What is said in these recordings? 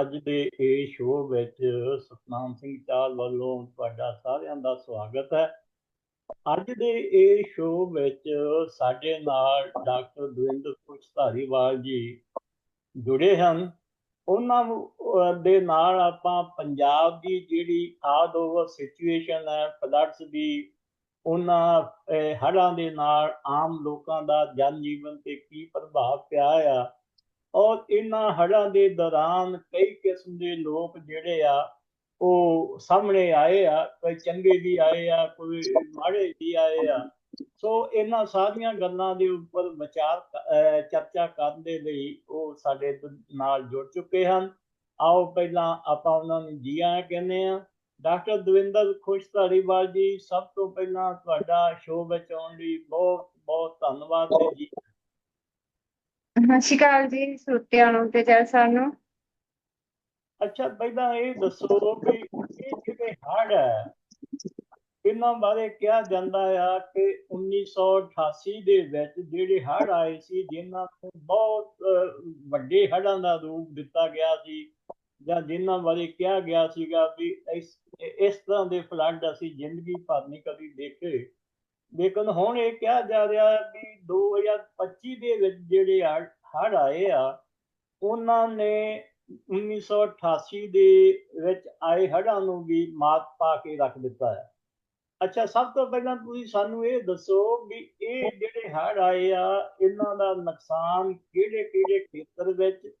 ਅੱਜ ਦੇ ਇਹ ਸ਼ੋਅ ਵਿੱਚ ਸਤਨਾਮ ਸਿੰਘ ਚਾਲ ਵੱਲੋਂ ਤੁਹਾਡਾ ਸਾਰਿਆਂ ਦਾ ਸਵਾਗਤ ਹੈ। ਅੱਜ ਦੇ ਇਹ ਸ਼ੋਅ ਵਿੱਚ ਸਾਡੇ ਨਾਲ ਡਾਕਟਰ ਦਵਿੰਦਰ ਕੁਸ਼ ਧਾਰੀਵਾਲ ਜੀ ਜੁੜੇ ਹਨ। ਉਹਨਾਂ ਨੂੰ, ਦੇ ਨਾਲ ਆਪਾਂ ਪੰਜਾਬ ਦੀ ਜਿਹੜੀ ਆਦ ਓਵਰ ਸਿਚੁਏਸ਼ਨ ਹੈ ਫਲੱਡਸ ਦੀ ਉਹਨਾਂ ਅਹ, ਹੜ੍ਹਾਂ ਦੇ ਨਾਲ ਆਮ ਲੋਕਾਂ ਦਾ ਜਨ ਜੀਵਨ ਤੇ ਕੀ ਪ੍ਰਭਾਵ ਪਿਆ ਆ ਔਰ ਇਹਨਾਂ ਹੜ੍ਹਾਂ ਦੇ ਦੌਰਾਨ ਕਈ ਕਿਸਮ ਦੇ ਲੋਕ ਜਿਹੜੇ ਆ, ਉਹ ਸਾਹਮਣੇ ਆਏ ਆ, ਕੋਈ ਚੰਗੇ ਵੀ ਆਏ ਆ, ਕੋਈ ਮਾੜੇ ਵੀ ਆਏ ਆ। ਸੋ ਇਹਨਾਂ ਸਾਰੀਆਂ ਗੱਲਾਂ ਦੇ ਉੱਪਰ ਵਿਚਾਰ ਚਰਚਾ ਕਰਨ ਦੇ ਲਈ ਉਹ ਸਾਡੇ ਨਾਲ ਜੁੜ ਚੁੱਕੇ ਹਨ। ਆਓ ਪਹਿਲਾਂ ਆਪਾਂ ਉਹਨਾਂ ਨੂੰ ਜੀ ਆਇਆਂ ਕਹਿੰਦੇ ਆ ਡਾਕਟਰ ਦਵਿੰਦਰ ਖੁਸ਼ ਧਾਰੀਵਾਲ ਜੀ, ਸਭ ਤੋਂ ਪਹਿਲਾਂ ਤੁਹਾਡਾ ਸ਼ੋਅ ਵਿੱਚ ਆਉਣ ਲਈ ਬਹੁਤ ਬਹੁਤ ਧੰਨਵਾਦ ਹੈ ਜੀ। ਸਤਿ ਸ਼੍ਰੀ ਅਕਾਲ ਜੀ ਸਰੋਤਿਆਂ ਨੂੰ ਤੇ ਜਲ ਸਾਨੂੰ ਅੱਛਾ ਪਹਿਲਾਂ ਇਹ ਦੱਸੋ ਕਿ ਇਹ ਜਿਹੜੇ ਹੜ੍ਹ ਹੈ? ਇਹਨਾਂ ਬਾਰੇ ਕਿਹਾ ਜਾਂਦਾ ਆ ਕਿ 1988 ਦੇ ਵਿੱਚ ਜਿਹੜੇ ਹੜ੍ਹ ਆਏ ਸੀ, ਜਿਨ੍ਹਾਂ ਨੂੰ ਬਹੁਤ ਵੱਡੇ ਹੜ੍ਹਾਂ ਦਾ ਰੂਪ ਦਿੱਤਾ ਗਿਆ ਸੀ ਜਾਂ ਜਿਨ੍ਹਾਂ ਬਾਰੇ ਕਿਹਾ ਗਿਆ ਸੀਗਾ ਵੀ ਇਸ ਇਸ ਤਰ੍ਹਾਂ ਦੇ ਫਲੱਡ ਅਸੀਂ ਜ਼ਿੰਦਗੀ ਭਰ ਨਹੀਂ ਕਦੀ ਦੇਖੇ। ਲੇਕਿਨ ਹੁਣ ਇਹ ਕਿਹਾ ਜਾ ਰਿਹਾ ਹੈ ਵੀ 2025 ਦੇ ਵਿੱਚ ਜਿਹੜੇ ਹੜ ਆਏ ਆ, ਉਹਨਾਂ ਨੇ 1988 ਦੇ ਵਿੱਚ ਆਏ ਹੜ੍ਹਾਂ ਨੂੰ ਵੀ ਮਾਤ ਪਾ ਕੇ ਰੱਖ ਦਿੱਤਾ ਹੈ। ਅੱਛਾ, ਸਭ ਤੋਂ ਪਹਿਲਾਂ ਤੁਸੀਂ ਸਾਨੂੰ ਇਹ ਦੱਸੋ ਵੀ ਇਹ ਜਿਹੜੇ ਹੜ੍ਹ ਆਏ ਆ, ਇਹਨਾਂ ਦਾ ਨੁਕਸਾਨ ਕਿਹੜੇ ਕਿਹੜੇ ਖੇਤਰ ਵਿੱਚ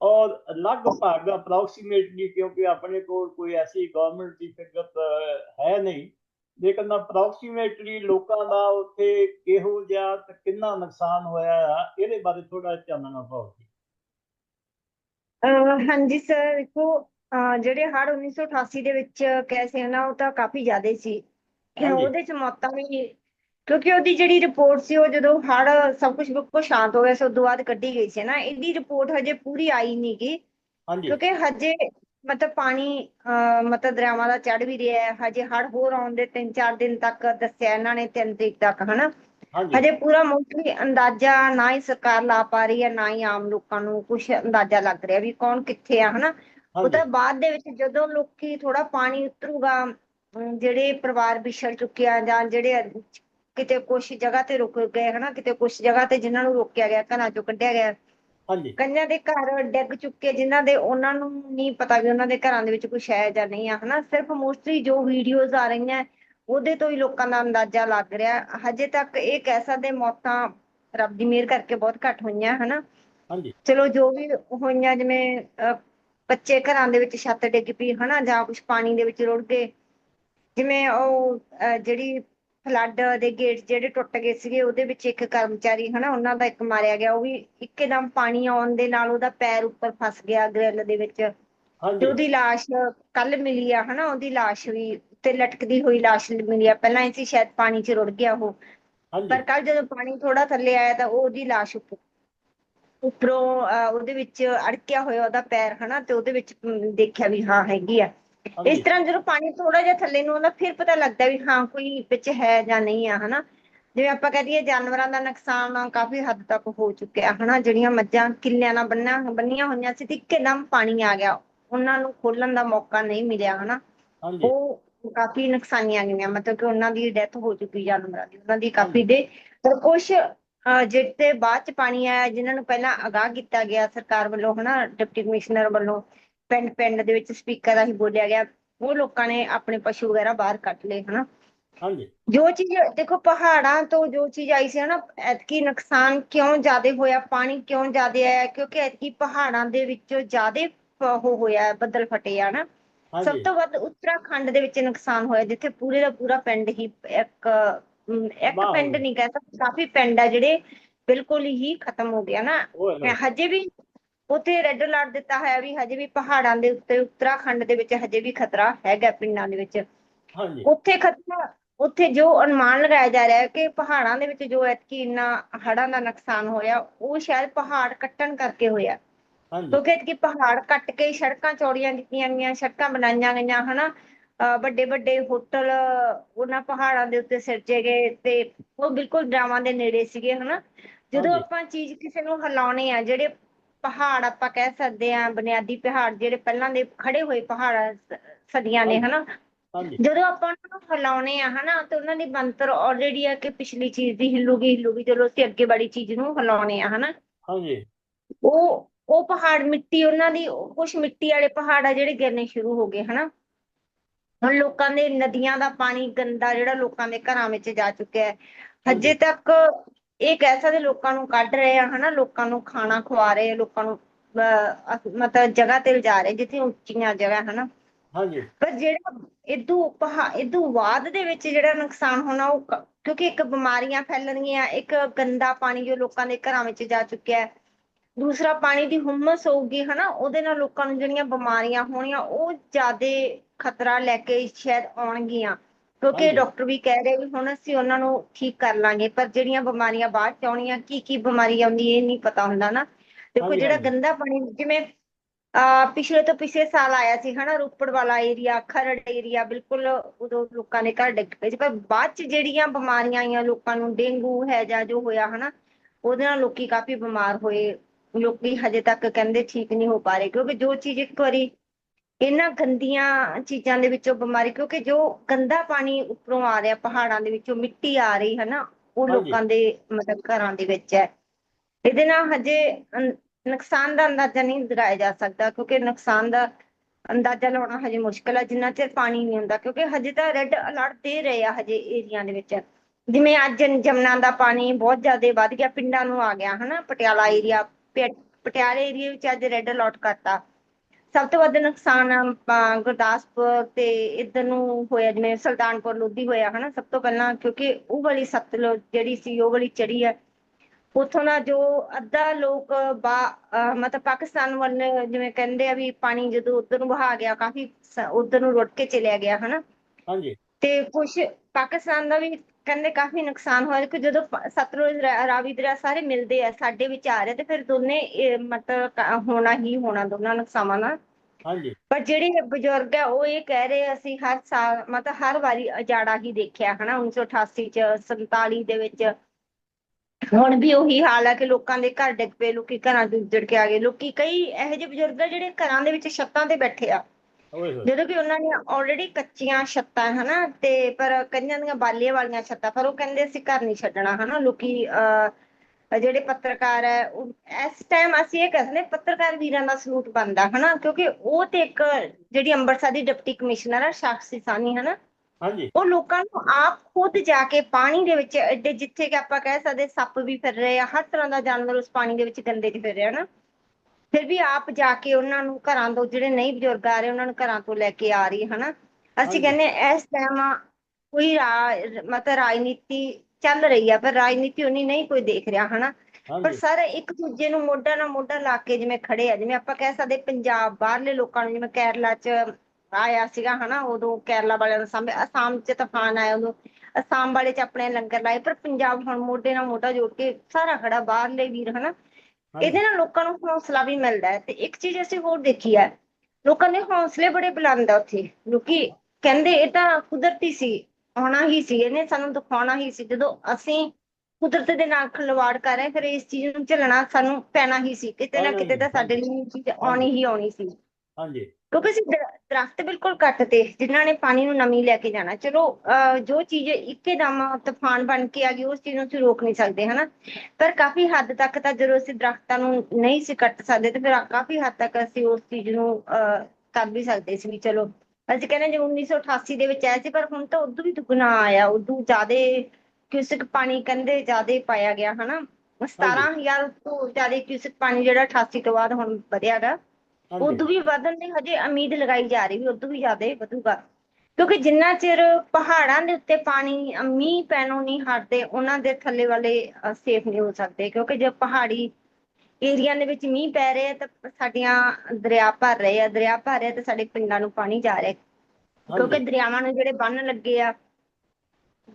ਔਰ ਲਗਭਗ ਅਪਰੋਕਸੀਮੇਟਲੀ ਕਿਉਂਕਿ ਆਪਣੇ ਕੋਲ ਕੋਈ ਐਸੀ ਗਵਰਨਮੈਂਟ ਦੀ ਫਿਗਰ ਹੈ ਨਹੀਂ। ਲੇਕਿਨ ਅਪਰੋਕਸੀਮੇਟਲੀ ਲੋਕਾਂ ਦਾ ਉੱਥੇ ਕਿਹੋ ਜਿਹਾ ਤੇ ਕਿੰਨਾ ਨੁਕਸਾਨ ਹੋਇਆ ਆ ਇਹਦੇ ਬਾਰੇ ਥੋੜਾ ਚਾਨਣਾ ਪਾਓ ਜੀ। ਹਾਂਜੀ ਸਰ ਦੇਖੋ ਜਿਹੜੇ ਹੜ੍ਹ 1988 ਦੇ ਵਿੱਚ ਕਹੇ ਸੀ ਨਾ ਉਹ ਤਾਂ ਕਾਫੀ ਜ਼ਿਆਦਾ ਸੀ। ਉਹਦੇ ਚ ਮੌਤਾਂ ਵੀ ਕਿਉਂਕਿ ਉਹਦੀ ਜਿਹੜੀ ਰਿਪੋਰਟ ਸੀ ਉਹ ਜਦੋਂ ਹੜ੍ਹ ਸਭ ਕੁਝ ਬਿਲਕੁਲ ਸ਼ਾਂਤ ਹੋ ਗਿਆ ਸੀ ਉਸ ਤੋਂ ਬਾਅਦ ਕੱਢੀ ਗਈ ਸੀ ਨਾ ਇਹਦੀ ਰਿਪੋਰਟ ਹਜੇ ਪੂਰੀ ਆਈ ਨਹੀਂ ਗੀ ਹਾਂਜੀ। ਕਿਉਂਕਿ ਹਜੇ ਮਤਲਬ ਪਾਣੀ ਅਹ ਮਤਲਬ ਦਰਿਆਵਾਂ ਦਾ ਚੜ ਵੀ ਰਿਹਾ ਹੈ। ਹਜੇ ਹੜ੍ਹ ਹੋਰ ਆਉਣ ਦੇ 3-4 ਦਿਨ ਤੱਕ ਦੱਸਿਆ ਇਹਨਾਂ ਨੇ 3 ਤਰੀਕ ਤੱਕ ਹਨਾ? ਹਾਂਜੀ। ਪੂਰਾ ਮੁੱਢਲੀ ਅੰਦਾਜ਼ਾ ਨਾ ਹੀ ਸਰਕਾਰ ਲਾ ਪਾ ਰਹੀ ਹੈ ਨਾ ਹੀ ਆਮ ਲੋਕਾਂ ਨੂੰ ਕੁਝ ਅੰਦਾਜ਼ਾ ਲੱਗ ਰਿਹਾ ਵੀ ਕੌਣ ਕਿੱਥੇ ਆ ਹਨਾ? ਉਹ ਤਾਂ ਬਾਅਦ ਦੇ ਵਿੱਚ ਜਦੋਂ ਲੋਕੀ ਥੋੜਾ ਪਾਣੀ ਉਤਰੂਗਾ ਜਿਹੜੇ ਪਰਿਵਾਰ ਵਿਛੜ ਚੁੱਕੇ ਆ ਜਾਂ ਜਿਹੜੇ ਕਿਤੇ ਕੁਝ ਜਗ੍ਹਾ ਤੇ ਰੁਕ ਗਏ ਹਨਾ? ਕਿਤੇ ਕੁਝ ਜਗ੍ਹਾ ਤੇ ਜਿਨ੍ਹਾਂ ਨੂੰ ਰੋਕਿਆ ਗਿਆ ਘਰਾਂ ਚੋਂ ਕੱਢਿਆ ਗਿਆ ਹਾਂਜੀ। ਕਈਆਂ ਦੇ ਘਰ ਡਿੱਗ ਚੁੱਕੇ ਜਿਨ੍ਹਾਂ ਦੇ ਉਹਨਾਂ ਨੂੰ ਨਹੀਂ ਪਤਾ ਵੀ ਉਹਨਾਂ ਦੇ ਘਰਾਂ ਦੇ ਵਿੱਚ ਕੁਝ ਹੈ ਜਾਂ ਨਹੀਂ ਆ ਹਨਾ? ਸਿਰਫ ਮੋਸਟਲੀ ਜੋ ਵੀਡੀਓਜ਼ ਆ ਰਹੀਆਂ ਉਹਦੇ ਤੋਂ ਹੀ ਲੋਕਾਂ ਦਾ ਅੰਦਾਜ਼ਾ ਲੱਗ ਰਿਹਾ। ਹਜੇ ਤੱਕ ਇਹ ਕਹਿ ਸਕਦੇ ਮੌਤਾਂ ਰੱਬ ਦੀ ਮਿਹਰ ਕਰਕੇ ਬਹੁਤ ਘੱਟ ਹੋਈਆਂ ਹਨਾ? ਹਾਂਜੀ। ਚਲੋ ਜੋ ਵੀ ਹੋਈਆਂ ਜਿਵੇਂ ਕੱਚੇ ਘਰਾਂ ਦੇ ਵਿੱਚ ਛੱਤ ਡਿੱਗ ਪਈ ਹਨਾ? ਜਾਂ ਕੁਝ ਪਾਣੀ ਦੇ ਵਿੱਚ ਰੁੜ ਗਏ। ਜਿਵੇਂ ਉਹ ਜਿਹੜੀ ਫਲੱਡ ਦੇ ਗੇਟ ਜਿਹੜੇ ਟੁੱਟ ਗਏ ਸੀਗੇ ਉਹਦੇ ਵਿੱਚ ਇੱਕ ਕਰਮਚਾਰੀ ਹਨਾ ਉਹਨਾਂ ਦਾ ਇੱਕ ਮਾਰਿਆ ਗਿਆ। ਉਹ ਵੀ ਇੱਕਦਮ ਪਾਣੀ ਆਉਣ ਦੇ ਨਾਲ ਉਹਦਾ ਪੈਰ ਉੱਪਰ ਫਸ ਗਿਆ ਗ੍ਰਿਲ ਦੇ ਵਿੱਚ। ਤੇ ਉਹਦੀ ਲਾਸ਼ ਕੱਲ ਮਿਲੀ ਆ ਹਨਾ ਉਹਦੀ ਲਾਸ਼ ਵੀ ਉੱਤੇ ਲਟਕਦੀ ਹੋਈ ਲਾਸ਼ ਮਿਲੀ ਆ। ਪਹਿਲਾਂ ਇਹ ਸੀ ਸ਼ਾਇਦ ਪਾਣੀ 'ਚ ਰੁੜ ਗਿਆ ਉਹ। ਪਰ ਕੱਲ ਜਦੋਂ ਪਾਣੀ ਥੋੜਾ ਥੱਲੇ ਆਇਆ ਤਾਂ ਉਹ ਉਹਦੀ ਲਾਸ਼ ਉੱਪ- ਉੱਪਰੋਂ ਅਹ, ਉਹਦੇ ਵਿੱਚ ਅੜਕਿਆ ਹੋਇਆ ਉਹਦਾ ਪੈਰ ਹਨਾ ਤੇ ਉਹਦੇ ਵਿੱਚ ਦੇਖਿਆ ਵੀ ਹਾਂ ਹੈਗੀ ਆ। ਇਸ ਤਰ੍ਹਾਂ ਜਦੋਂ ਪਾਣੀ ਥੋੜਾ ਜਿਹਾ ਥੱਲੇ ਨੂੰ ਆਉਂਦਾ ਫਿਰ ਪਤਾ ਲੱਗਦਾ ਵੀ ਹਾਂ ਕੋਈ ਵਿੱਚ ਹੈ ਜਾਂ ਨਹੀਂ ਆ ਹਨਾ? ਜਿਵੇਂ ਆਪਾਂ ਕਹਿ ਦਈਏ ਜਾਨਵਰਾਂ ਦਾ ਨੁਕਸਾਨ ਕਾਫੀ ਹੱਦ ਤੱਕ ਹੋ ਚੁੱਕਿਆ ਹਨਾ? ਜਿਹੜੀਆਂ ਮੱਝਾਂ ਕਿੱਲਿਆਂ ਨਾਲ ਬੰਨਾਂ ਬੰਨੀਆਂ ਹੋਈਆਂ ਸੀ ਤੇ ਇੱਕਦਮ ਪਾਣੀ ਆ ਗਿਆ। ਉਹਨਾਂ ਨੂੰ ਖੋਲਣ ਦਾ ਮੌਕਾ ਨਹੀਂ ਮਿਲਿਆ ਹਨਾ? ਉਹ ਕਾਫੀ ਨੁਕਸਾਨੀਆਂ ਗਈਆਂ ਮਤਲਬ ਕਿ ਉਹਨਾਂ ਦੀ ਡੈਥ ਹੋ ਚੁੱਕੀ ਜਾਨਵਰਾਂ ਦੀ ਉਹਨਾਂ ਦੀ ਕਾਫੀ ਦੇ ਪਰ ਕੁਝ ਜਿਹੜੇ ਬਾਅਦ ਚ ਪਾਣੀ ਆਇਆ ਜਿਨ੍ਹਾਂ ਨੂੰ ਪਹਿਲਾਂ ਅਗਾਹ ਕੀਤਾ ਗਿਆ ਸਰਕਾਰ ਵੱਲੋਂ ਹਨਾ? ਡਿਪਟੀ ਕਮਿਸ਼ਨਰ ਵੱਲੋਂ। ਪਿੰਡ ਪਿੰਡ ਦੇ ਵਿੱਚ ਸਪੀਕਰ ਰਾਹੀਂ ਬੋਲਿਆ ਗਿਆ। ਉਹ ਲੋਕਾਂ ਨੇ ਆਪਣੇ ਪਸ਼ੂ ਵਗੈਰਾ ਬਾਹਰ ਕੱਢ ਲਏ ਹਨਾ। ਹਾਂਜੀ। ਜੋ ਚੀਜ਼ ਦੇਖੋ ਪਹਾੜਾਂ ਤੋਂ ਜੋ ਚੀਜ਼ ਆਈ ਸੀ ਨਾ ਐਤਕੀ ਨੁਕਸਾਨ ਕਿਉਂ ਜ਼ਿਆਦਾ ਹੋਇਆ ਪਾਣੀ ਕਿਉਂ ਜ਼ਿਆਦਾ ਆਇਆ ਕਿਉਂਕਿ ਐਤਕੀ ਪਹਾੜਾਂ ਦੇ ਵਿੱਚੋਂ ਜ਼ਿਆਦਾ ਉਹ ਹੋਇਆ ਬੱਦਲ ਫਟੇ ਆ ਨਾ ਸਭ ਤੋਂ ਵੱਧ ਉੱਤਰਾਖੰਡ ਦੇ ਵਿੱਚ ਨੁਕਸਾਨ ਹੋਇਆ ਜਿੱਥੇ ਪੂਰੇ ਦਾ ਪੂਰਾ ਪਿੰਡ ਹੀ ਇੱਕ ਇੱਕ। ਪਿੰਡ ਨਹੀਂ ਕਹਿ ਸਕਦੇ ਕਾਫੀ ਪਿੰਡ ਆ ਜਿਹੜੇ ਬਿਲਕੁਲ ਹੀ ਖਤਮ ਹੋ ਗਿਆ ਨਾ। ਹਜੇ ਵੀ ਉੱਥੇ ਰੈੱਡ ਅਲਰਟ ਦਿੱਤਾ ਹੋਇਆ ਵੀ ਹਜੇ ਵੀ ਪਹਾੜਾਂ ਦੇ ਉੱਤੇ ਉੱਤਰਾਖੰਡ ਦੇ ਵਿੱਚ ਹਜੇ ਵੀ ਖਤਰਾ ਹੈਗਾ ਪਿੰਡਾਂ ਦੇ ਵਿੱਚ। ਹਾਂਜੀ। ਉੱਥੇ ਖਤਰਾ ਉੱਥੇ ਜੋ ਅਨੁਮਾਨ ਲਗਾਇਆ ਜਾ ਰਿਹਾ ਹੈ ਕਿ ਪਹਾੜਾਂ ਦੇ ਵਿੱਚ ਜੋ ਐਤਕੀ ਇੰਨਾ ਹੜ੍ਹਾਂ ਦਾ ਨੁਕਸਾਨ ਹੋਇਆ ਉਹ ਸ਼ਾਇਦ ਪਹਾੜ ਕੱਟਣ ਕਰਕੇ ਹੋਇਆ। ਕਿਉਂਕਿ ਐਤਕੀ ਪਹਾੜ ਕੱਟ ਕੇ ਸੜਕਾਂ ਚੌੜੀਆਂ ਕੀਤੀਆਂ ਗਈਆਂ ਸੜਕਾਂ ਬਣਾਈਆਂ ਗਈਆਂ ਹਨਾ? ਵੱਡੇ ਵੱਡੇ ਹੋਟਲ ਉਹਨਾਂ ਪਹਾੜਾਂ ਦੇ ਉੱਤੇ ਸਿਰਜੇ ਗਏ ਤੇ ਉਹ ਬਿਲਕੁਲ ਡਰਾਵਾਂ ਦੇ ਨੇੜੇ ਸੀਗੇ ਹਨਾ? ਜਦੋਂ। ਆਪਾਂ ਚੀਜ਼ ਕਿਸੇ ਨੂੰ ਹਿਲਾਉਣੇ ਆ ਜਿਹੜੇ ਪਹਾੜ ਆਪਾਂ ਕਹਿ ਸਕਦੇ ਆ ਬੁਨਿਆਦੀ ਪਹਾੜ ਜਿਹੜੇ ਪਹਿਲਾਂ ਦੇ ਖੜੇ ਹੋਏ ਪਹਾੜ ਸ- ਸਦੀਆਂ ਦੇ ਹਨਾ? ਹਾਂਜੀ। ਜਦੋਂ ਆਪਾਂ ਉਹਨਾਂ ਨੂੰ ਹਿਲਾਉਣੇ ਆ ਹਨਾ ਤੇ ਉਹਨਾਂ ਦੀ ਬਣਤਰ ਆਲਰੇਡੀ ਆ ਕਿ ਪਿਛਲੀ ਚੀਜ਼ ਦੀ ਹਿੱਲੂਗੀ ਹਿੱਲੂਗੀ ਜਦੋਂ ਅਸੀਂ ਅੱਗੇ ਵਾਲੀ ਚੀਜ਼ ਨੂੰ ਹਿਲਾਉਣੇ ਆ ਹਨਾ? ਹਾਂਜੀ। ਉਹ ਉਹ ਪਹਾੜ ਮਿੱਟੀ ਉਹਨਾਂ ਦੀ ਕੁਝ ਮਿੱਟੀ ਵਾਲੇ ਪਹਾੜ ਆ ਜਿਹੜੇ ਗਿਰਨੇ ਸ਼ੁਰੂ ਹੋ ਗਏ ਹਨਾ? ਹੁਣ ਲੋਕਾਂ ਦੇ ਨਦੀਆਂ ਦਾ ਪਾਣੀ ਗੰਦਾ ਜਿਹੜਾ ਲੋਕਾਂ ਦੇ ਘਰਾਂ ਵਿੱਚ ਜਾ ਚੁੱਕਿਆ ਹੈ। ਹਜੇ। ਤੱਕ ਇਹ ਕਹਿ ਸਕਦੇ ਲੋਕਾਂ ਨੂੰ ਕੱਢ ਰਹੇ ਆ ਹਨਾ? ਲੋਕਾਂ ਨੂੰ ਖਾਣਾ ਖਵਾ ਰਹੇ ਆ ਲੋਕਾਂ ਨੂੰ ਅਹ, ਅਹ, ਮਤਲਬ ਜਗ੍ਹਾ ਤੇ ਲਿਜਾ ਰਹੇ ਜਿੱਥੇ ਉੱਚੀਆਂ ਜਗ੍ਹਾ ਹਨਾ? ਹਾਂਜੀ। ਪਰ ਜਿਹੜਾ ਇਦੋਂ ਪਹਾ ਇਦੋਂ ਬਾਅਦ ਦੇ ਵਿੱਚ ਜਿਹੜਾ ਨੁਕਸਾਨ ਹੋਣਾ ਉਹ ਕ- ਕਿਉਂਕਿ ਇੱਕ ਬਿਮਾਰੀਆਂ ਫੈਲਣਗੀਆਂ ਇੱਕ ਗੰਦਾ ਪਾਣੀ ਜੋ ਲੋਕਾਂ ਦੇ ਘਰਾਂ ਵਿੱਚ ਜਾ ਚੁੱਕਿਆ ਹੈ ਦੂਸਰਾ ਪਾਣੀ ਦੀ ਹੁੰਮਸ ਹੋਊਗੀ ਹਨਾ? ਉਹਦੇ ਨਾਲ ਲੋਕਾਂ ਨੂੰ ਜਿਹੜੀਆਂ ਬਿਮਾਰੀਆਂ ਹੋਣੀਆਂ ਉਹ ਜ਼ਿਆਦੇ ਖਤਰਾ ਲੈ ਕੇ ਸ਼ਾਇਦ ਆਉਣਗੀਆਂ। ਕਿਉਂਕਿ ਹਾਂਜੀ। ਡਾਕਟਰ ਵੀ ਕਹਿ ਰਹੇ ਵੀ ਹੁਣ ਅਸੀਂ ਉਹਨਾਂ ਨੂੰ ਠੀਕ ਕਰ ਲਾਂਗੇ ਪਰ ਜਿਹੜੀਆਂ ਬਿਮਾਰੀਆਂ ਬਾਅਦ ਚ ਆਉਣੀਆਂ ਕੀ ਕੀ ਬਿਮਾਰੀ ਆਉਂਦੀ ਇਹ ਨਹੀਂ ਪਤਾ ਹੁੰਦਾ ਨਾ ਦੇਖੋ ਹਾਂਜੀ, ਜਿਹੜਾ ਹਾਂਜੀ। ਗੰਦਾ ਪਾਣੀ ਜਿਵੇਂ ਆ ਪਿਛਲੇ ਤੋਂ ਪਿਛਲੇ ਸਾਲ ਆਇਆ ਸੀ ਹਨਾ ਰੋਪੜ ਵਾਲਾ ਏਰੀਆ ਖਰੜ ਏਰੀਆ ਬਿਲਕੁਲ ਉਦੋਂ ਲੋਕਾਂ ਦੇ ਘਰ ਡਿੱਗ ਪਏ ਸੀ ਪਰ ਬਾਅਦ ਚ ਜਿਹੜੀਆਂ ਬਿਮਾਰੀਆਂ ਆਈਆਂ ਲੋਕਾਂ ਨੂੰ ਡੇਂਗੂ ਹੈ ਜਾਂ ਜੋ ਹੋਇਆ ਹਨਾ ਉਹਦੇ ਨਾਲ ਲੋਕੀ ਕਾਫੀ ਬਿਮਾਰ ਹੋਏ ਲੋਕੀ ਹਜੇ ਤੱਕ ਕਹਿੰਦੇ ਠੀਕ ਨਹੀਂ ਹੋ ਪਾ ਰਹੇ ਕਿਉਂਕਿ ਜੋ ਚੀਜ਼ ਇੱਕ ਵਾਰੀ ਇਹਨਾਂ ਗੰਦੀਆਂ ਚੀਜ਼ਾਂ ਦੇ ਵਿੱਚੋਂ ਬਿਮਾਰੀ ਕਿਉਂਕਿ ਜੋ ਗੰਦਾ ਪਾਣੀ ਉੱਪਰੋਂ ਆ ਰਿਹਾ ਪਹਾੜਾਂ ਦੇ ਵਿੱਚੋਂ ਮਿੱਟੀ ਆ ਰਹੀ ਹੈ ਨਾ ਉਹ। ਲੋਕਾਂ ਦੇ ਮਤਲਬ ਘਰਾਂ ਦੇ ਵਿੱਚ ਹੈ। ਇਹਦੇ ਨਾਲ ਹਜੇ ਨੁਕਸਾਨ ਦਾ ਅੰਦਾਜ਼ਾ ਨਹੀਂ ਲਗਾਇਆ ਜਾ ਸਕਦਾ ਕਿਉਂਕਿ ਨੁਕਸਾਨ ਦਾ ਅੰਦਾਜ਼ਾ ਲਾਉਣਾ ਹਜੇ ਮੁਸ਼ਕਲ ਹੈ ਜਿੰਨਾ ਚਿਰ ਪਾਣੀ ਨਹੀਂ ਹੁੰਦਾ ਕਿਉਂਕਿ ਹਜੇ ਤਾਂ ਰੈੱਡ ਅਲਰਟ ਦੇ ਰਹੇ ਆ ਹਜੇ ਏਰੀਆ ਦੇ ਵਿੱਚ। ਜਿਵੇਂ ਅੱਜ ਜਮਨਾ ਦਾ ਪਾਣੀ ਬਹੁਤ ਜ਼ਿਆਦਾ ਵੱਧ ਗਿਆ ਪਿੰਡਾਂ ਨੂੰ ਆ ਗਿਆ ਹਨਾ ਪਟਿਆਲਾ ਏਰੀਆ ਪਟਿਆਲੇ ਏਰੀਆ ਵਿੱਚ ਅੱਜ ਰੈੱਡ ਅਲਰਟ ਕਰਤਾ। ਸਭ ਤੋਂ ਵੱਧ ਨੁਕਸਾਨ ਅਹ, ਗੁਰਦਾਸਪੁਰ ਤੇ ਇਧਰ ਨੂੰ ਹੋਇਆ ਜਿਵੇਂ ਸੁਲਤਾਨਪੁਰ ਲੋਧੀ ਹੋਇਆ ਹਨਾ ਸਭ ਤੋਂ ਪਹਿਲਾਂ ਕਿਉਂਕਿ ਉਹ ਵਾਲੀ ਸਤਲੁਜ ਜਿਹੜੀ ਸੀ ਉਹ ਵਾਲੀ ਚੜੀ ਹੈ ਉੱਥੋਂ ਦਾ ਜੋ ਅੱਧਾ ਲੋਕ ਬਾ ਅਹ, ਮਤਲਬ ਪਾਕਿਸਤਾਨ ਵੱਲ ਜਿਵੇਂ ਕਹਿੰਦੇ ਆ ਵੀ ਪਾਣੀ ਜਦੋਂ ਉਧਰ ਨੂੰ ਵਹਾ ਗਿਆ ਕਾਫੀ ਉਧਰ ਨੂੰ ਰੁੜ ਕੇ ਚਲਿਆ ਗਿਆ ਹਨਾ। ਹਾਂਜੀ। ਤੇ ਕੁਝ ਪਾਕਿਸਤਾਨ ਦਾ ਵੀ ਕਹਿੰਦੇ ਕਾਫੀ ਨੁਕਸਾਨ ਹੋਇਆ। ਕਿ ਜਦੋਂ ਸਤਲੁਜ ਰਾਵੀ ਦਰਿਆ ਸਾਰੇ ਮਿਲਦੇ ਆ ਸਾਡੇ ਵਿੱਚ ਆ ਰਹੇ ਤੇ ਫਿਰ ਦੋਨੇ ਮਤਲਬ ਹੋਣਾ ਹੀ ਹੋਣਾ ਦੋਨਾਂ ਨੁਕਸਾਨਾਂ ਨਾਲ। ਹਾਂਜੀ। ਪਰ ਜਿਹੜੇ ਬਜ਼ੁਰਗ ਆ ਉਹ ਇਹ ਕਹਿ ਰਹੇ ਆ, ਅਸੀਂ ਹਰ ਸਾਲ ਮਤਲਬ ਹਰ ਵਾਰੀ ਉਜਾੜਾ ਹੀ ਦੇਖਿਆ ਹਨਾ 1988 ਚ 47 ਦੇ ਵਿੱਚ। ਹੁਣ ਵੀ ਉਹੀ ਹਾਲ ਹੈ ਕਿ ਲੋਕਾਂ ਦੇ ਘਰ ਡਿੱਗ ਪਏ ਲੋਕੀ ਘਰਾਂ ਤੋਂ ਉੱਜੜ ਕੇ ਆ ਗਏ। ਲੋਕੀ ਕਈ ਇਹੋ ਜਿਹੇ ਬਜ਼ੁਰਗ ਆ ਜਿਹੜੇ ਘਰਾਂ ਦੇ ਵਿੱਚ ਛੱਤਾਂ ਤੇ ਬੈਠੇ ਆ। ਜਦੋਂ ਕਿ ਉਹਨਾਂ ਦੀਆਂ ਆਲਰੇਡੀ ਕੱਚੀਆਂ ਛੱਤਾਂ ਹਨਾ ਤੇ ਪਰ ਕਈਆਂ ਦੀਆਂ ਬਾਲੇ ਵਾਲੀਆਂ ਛੱਤਾਂ ਪਰ ਉਹ ਕਹਿੰਦੇ ਅਸੀਂ ਘਰ ਨਹੀਂ ਛੱਡਣਾ ਹਨਾ ਲੋਕੀ ਜਿਹੜੇ ਪੱਤਰਕਾਰ ਹੈ ਇਸ ਟਾਈਮ ਅਸੀਂ ਇਹ ਕਹਿੰਦੇ ਪੱਤਰਕਾਰ ਵੀਰਾਂ ਦਾ ਸਲੂਟ ਬਣਦਾ ਹਨਾ ਕਿਉਂਕਿ ਉਹ ਤੇ ਇੱਕ ਜਿਹੜੀ ਅੰਮ੍ਰਿਤਸਰ ਦੀ ਡਿਪਟੀ ਕਮਿਸ਼ਨਰ ਹੈ ਸਾਕਸ਼ੀ ਸਾਨੀ ਹਨਾ ਹਾਂਜੀ। ਉਹ ਲੋਕਾਂ ਨੂੰ ਆਪ ਖੁਦ ਜਾ ਕੇ ਪਾਣੀ ਦੇ ਵਿੱਚ ਜਿੱਥੇ ਕਿ ਆਪਾਂ ਕਹਿ ਸਕਦੇ ਸੱਪ ਵੀ ਫਿਰ ਰਹੇ ਆ ਹਰ ਤਰ੍ਹਾਂ ਦਾ ਜਾਨਵਰ ਉਸ ਪਾਣੀ ਦੇ ਵਿੱਚ ਗੰਦੇ 'ਚ ਫਿਰ ਰਿਹਾ ਨਾ ਫਿਰ ਵੀ ਆਪ ਜਾ ਕੇ ਉਹਨਾਂ ਨੂੰ ਘਰਾਂ ਤੋਂ ਜਿਹੜੇ ਨਹੀਂ ਬਜ਼ੁਰਗ ਆ ਰਹੇ ਉਹਨਾਂ ਨੂੰ ਘਰਾਂ ਤੋਂ ਲੈ ਕੇ ਆ ਰਹੀ ਹਨਾ। ਅਸੀਂ ਕਹਿੰਦੇ ਇਸ ਟਾਈਮ ਕੋਈ ਮਤਲਬ ਰਾਜਨੀਤੀ ਚੱਲ ਰਹੀ ਆ ਪਰ ਰਾਜਨੀਤੀ ਉਨੀ ਨਹੀਂ ਕੋਈ ਦੇਖ ਰਿਹਾ ਹਨਾ? ਪਰ ਸਾਰੇ ਇੱਕ ਦੂਜੇ ਨੂੰ ਮੋਢਾ ਨਾਲ ਮੋਢਾ ਲਾ ਕੇ ਜਿਵੇਂ ਖੜੇ ਆ ਜਿਵੇਂ ਆਪਾਂ ਕਹਿ ਸਕਦੇ ਪੰਜਾਬ ਬਾਹਰਲੇ ਲੋਕਾਂ ਨੂੰ ਜਿਵੇਂ ਕੇਰਲਾ 'ਚ ਆਇਆ ਸੀਗਾ ਹਨਾ? ਉਦੋਂ ਕੇਰਲਾ ਵਾਲਿਆਂ ਨੂੰ ਸਾਹਮਣੇ ਅਸਾਮ 'ਚ ਤੂਫਾਨ ਆਇਆ ਉਦੋਂ। ਅਸਾਮ ਵਾਲੇ 'ਚ ਆਪਣੇ ਲੰਗਰ ਲਾਏ ਪਰ ਪੰਜਾਬ ਹੁਣ ਮੋਢੇ ਨਾਲ ਮੋਢਾ ਜੋੜ ਕੇ ਸਾਰਾ ਖੜਾ ਬਾਹਰਲੇ ਵੀਰ ਹਨਾ? ਇਹਦੇ ਨਾਲ ਲੋਕਾਂ ਨੂੰ ਹੌਸਲਾ ਵੀ ਮਿਲਦਾ ਹੈ ਤੇ ਇੱਕ ਚੀਜ਼ ਅਸੀਂ ਹੋਰ ਦੇਖੀ ਹੈ ਲੋਕਾਂ ਦੇ ਹੌਸਲੇ ਬੜੇ ਬੁਲੰਦ ਆ ਉੱਥੇ ਲੋਕੀ ਕਹਿੰਦੇ ਇਹ ਤਾਂ ਕੁਦਰਤੀ ਸੀ ਆਉਣਾ ਹੀ ਸੀ ਇਹਨੇ ਸਾਨੂੰ ਦਿਖਾਉਣਾ ਹੀ ਸੀ ਜਦੋਂ ਅਸੀਂ ਕੁਦਰਤ ਦੇ ਨਾਲ ਖਿਲਵਾੜ ਕਰ ਰਹੇ ਫਿਰ ਇਸ ਚੀਜ਼ ਨੂੰ ਝੱਲਣਾ ਸਾਨੂੰ ਪੈਣਾ ਹੀ ਸੀ ਕਿਤੇ ਨਾ ਕਿਤੇ ਤਾਂ ਸਾਡੇ ਲਈ ਇਹ ਚੀਜ਼ ਆਉਣੀ ਹੀ ਆਉਣੀ ਸੀ। ਹਾਂਜੀ। ਕਿਉਂਕਿ ਅਸੀਂ ਦਰ- ਦਰਖਤ ਬਿਲਕੁਲ ਕੱਟ ਤੇ ਜਿਨ੍ਹਾਂ ਨੇ ਪਾਣੀ ਨੂੰ ਨਮੀ ਲੈ ਕੇ ਜਾਣਾ। ਚਲੋ ਅਹ, ਜੋ ਚੀਜ਼ ਇੱਕਦਮ ਤੂਫਾਨ ਬਣ ਕੇ ਆ ਗਈ ਉਸ ਚੀਜ਼ ਨੂੰ ਅਸੀਂ ਰੋਕ ਨਹੀਂ ਸਕਦੇ ਹਨਾ? ਪਰ ਕਾਫੀ ਹੱਦ ਤੱਕ ਤਾਂ ਜਦੋਂ ਅਸੀਂ ਦਰਖਤਾਂ ਨੂੰ ਨਹੀਂ ਸੀ ਕੱਟ ਸਕਦੇ ਤੇ ਫਿਰ ਕਾਫੀ ਹੱਦ ਤੱਕ ਅਸੀਂ ਉਸ ਚੀਜ਼ ਨੂੰ ਅਹ, ਕਰ ਵੀ ਸਕਦੇ ਸੀ ਵੀ ਚਲੋ ਅਸੀਂ ਕਹਿੰਦੇ ਜੇ 1988 ਦੇ ਵਿੱਚ ਆਇਆ ਸੀ ਪਰ ਹੁਣ ਤਾਂ ਉਦੋਂ ਵੀ ਦੁੱਗਣਾ ਆਇਆ ਉਦੋਂ ਜ਼ਿਆਦੇ ਕਿਊਸਿਕ ਪਾਣੀ ਕਹਿੰਦੇ ਜ਼ਿਆਦੇ ਪਾਇਆ ਗਿਆ ਹਨਾ? 17000 ਤੋਂ ਜ਼ਿਆਦੇ ਕਿਊਸਿਕ ਪਾਣੀ ਜਿਹੜਾ 88 ਤੋਂ ਬਾਅਦ ਹੁਣ ਵਧਿਆ ਗਾ। ਹਾਂਜੀ ਉਦੋਂ ਵੀ ਵਧਣ ਦੀ ਹਜੇ ਉਮੀਦ ਲਗਾਈ ਜਾ ਰਹੀ ਵੀ ਉਦੋਂ ਵੀ ਜ਼ਿਆਦਾ ਵਧੂਗਾ। ਕਿਉਂਕਿ ਜਿੰਨਾ ਚਿਰ ਪਹਾੜਾਂ ਦੇ ਉੱਤੇ ਪਾਣੀ ਮੀਂਹ ਪੈਣੋਂ ਨਹੀਂ ਹਟਦੇ ਉਹਨਾਂ ਦੇ ਥੱਲੇ ਵਾਲੇ ਸੇਫ ਨਹੀਂ ਹੋ ਸਕਦੇ। ਕਿਉਂਕਿ ਜੇ ਪਹਾੜੀ ਏਰੀਆ ਦੇ ਵਿੱਚ ਮੀਂਹ ਪੈ ਰਿਹਾ ਤਾਂ ਸਾਡੀਆਂ ਦਰਿਆ ਭਰ ਰਹੇ ਆ। ਦਰਿਆ ਭਰ ਰਿਹਾ ਤੇ ਸਾਡੇ ਪਿੰਡਾਂ ਨੂੰ ਪਾਣੀ ਜਾ ਰਿਹਾ। ਕਿਉਂਕਿ ਦਰਿਆਵਾਂ ਨੂੰ ਜਿਹੜੇ ਬੰਨ ਲੱਗੇ ਆ